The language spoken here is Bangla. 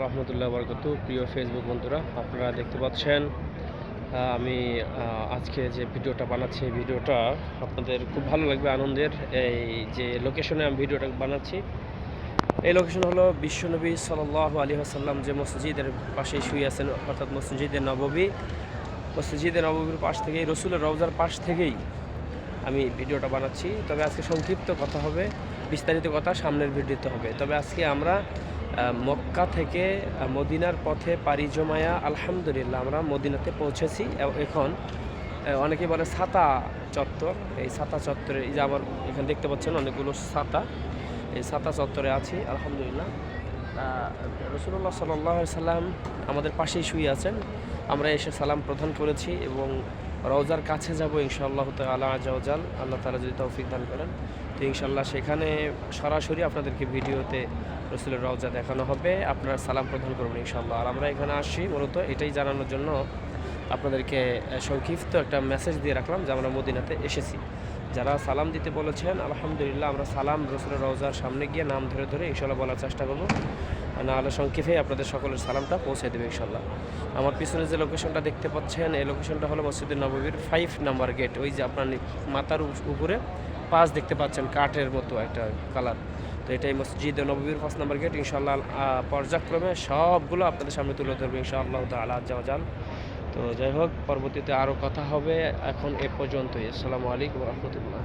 রহমতুল্লাহ বরকত। প্রিয় ফেসবুক বন্ধুরা, আপনারা দেখতে পাচ্ছেন আমি আজকে যে ভিডিওটা বানাচ্ছি ভিডিওটা আপনাদের খুব ভালো লাগবে, আনন্দের। এই যে লোকেশনে আমি ভিডিওটা বানাচ্ছি, এই লোকেশন হলো বিশ্বনবী সাল্লাহ আলী আসাল্লাম যে মসজিদের পাশে শুয়ে আছেন, অর্থাৎ মসজিদে নববী। মসজিদে নববীর পাশ থেকেই, রসুলের রওজার পাশ থেকেই আমি ভিডিওটা বানাচ্ছি। তবে আজকে সংক্ষিপ্ত কথা হবে, বিস্তারিত কথা সামনের ভিডিওতে হবে। তবে আজকে আমরা মক্কা থেকে মদিনার পথে পাড়ি জমায়া আলহামদুলিল্লাহ আমরা মদিনাতে পৌঁছেছি। এখন অনেকে বলে ছাতা চত্বর। এই ছাতা চত্বরে, এই যে আমার এখানে দেখতে পাচ্ছেন অনেকগুলো ছাতা এই ছাতা চত্বরে আছি, আলহামদুলিল্লাহ। রসুল্লাহ সাল্লাহ সাল্লাম আমাদের পাশেই শুয়ে আছেন। আমরা এসে সালাম প্রদান করেছি এবং রওজার কাছে যাব ইনশাআল্লাহ তালা আজাল আল্লাহ তালা যদি তৌফিক দান করেন। তো ইনশাল্লাহ সেখানে সরাসরি আপনাদেরকে ভিডিওতে রসুলের রওজা দেখানো হবে। আপনারা সালাম প্রদান করবেন ইনশাল্লাহ আর আমরা এখানে আসছি মূলত এটাই জানানোর জন্য আপনাদেরকে সংক্ষিপ্ত একটা মেসেজ দিয়ে রাখলাম যে আমরা মদিনাতে এসেছি। যারা সালাম দিতে বলেছেন, আলহামদুলিল্লাহ আমরা সালাম রসুলের রওজার সামনে গিয়ে নাম ধরে ধরে ইনশাল্লাহ বলার চেষ্টা করব। না হলে সংক্ষেপে আপনাদের সকলের সালামটা পৌঁছে দেবে ইনশাল্লাহ আমার পিছনে যে লোকেশনটা দেখতে পাচ্ছেন, এই লোকেশনটা হলো মসজিদুল নববীর ফাইভ নাম্বার গেট ওই যে আপনার মাতার উপরে। পাঁচ দেখতে পাচ্ছেন, কাঠের মতো একটা কালার তো এটাই মসজিদ নবীর পাঁচ নাম্বার গেট ইনশাল্লাহ পর্যায়ক্রমে সবগুলো আপনাদের সামনে তুলে ধরবে ইনশাআল্লাহ তালা যান তো যাই হোক, পরবর্তীতে আরও কথা হবে। এখন এ পর্যন্তই। আসসালামু আলাইকুম রহমতুল্লাহ।